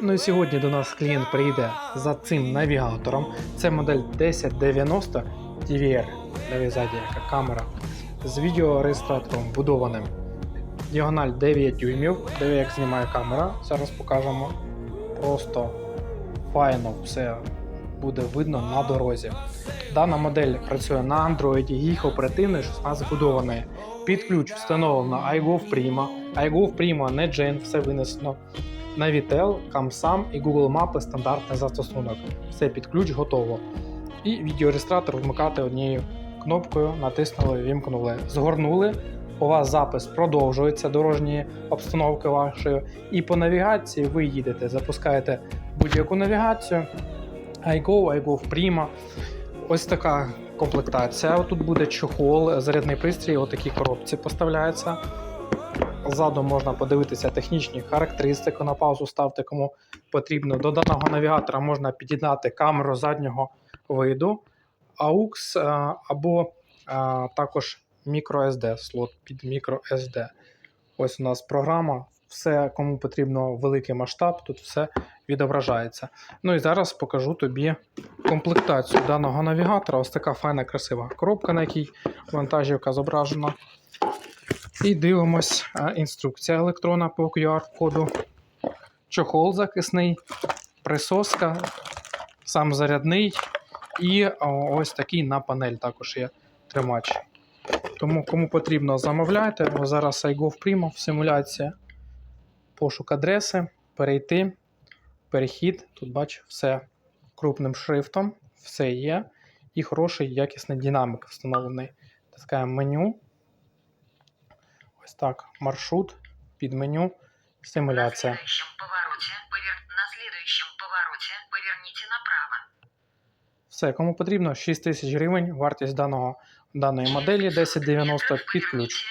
Ну і сьогодні до нас клієнт прийде за цим навігатором. Це модель 1090 TVR. Диві ззаді яка камера з відеореєстратором вбудованим. Діагональ 9 дюймів. Диви, як знімає камера. Зараз покажемо. Просто файно все буде видно на дорозі. Дана модель працює на Android, їх оперативний 16 збудований. Під ключ встановлено iGov Prima. iGov Prima не Gen, все винесено. Navitel, CamSam і Google Мапи стандартний застосунок. Все під ключ готово. І відеореєстратор вмикати однією кнопкою, натиснули, вімкнули, згорнули. У вас запис продовжується дорожньої обстановки вашої. І по навігації ви їдете, запускаєте будь-яку навігацію. iGo, iGo Prima. Ось така комплектація. Тут буде чохол, зарядний пристрій, отакі коробці поставляються. Ззаду можна подивитися технічні характеристики на паузу ставте, кому потрібно. До даного навігатора можна під'єднати камеру заднього виду, AUX е, або е, також microSD, слот під microSD. Ось у нас програма. Все, кому потрібно великий масштаб, тут все відображається. Ну і зараз покажу тобі комплектацію даного навігатора. Ось така файна, красива коробка, на якій вантажівка зображена. І дивимось інструкція електрона по QR-коду. Чохол захисний, присоска, сам зарядний і ось такий на панель також є тримач. Тому кому потрібно, замовляйте. Зараз iGov Primo в симуляції. Пошук адреси, перейти, перехід. Тут бач, все крупним шрифтом, все є. І хороший якісний динамик встановлений. Таскаємо меню. Ось так, маршрут, під меню, На симуляція. следующем повороте, повер... на повороте Поверніть направо. Все, кому потрібно, 6 тисяч гривень, вартість даного, даної моделі 1090 під ключ.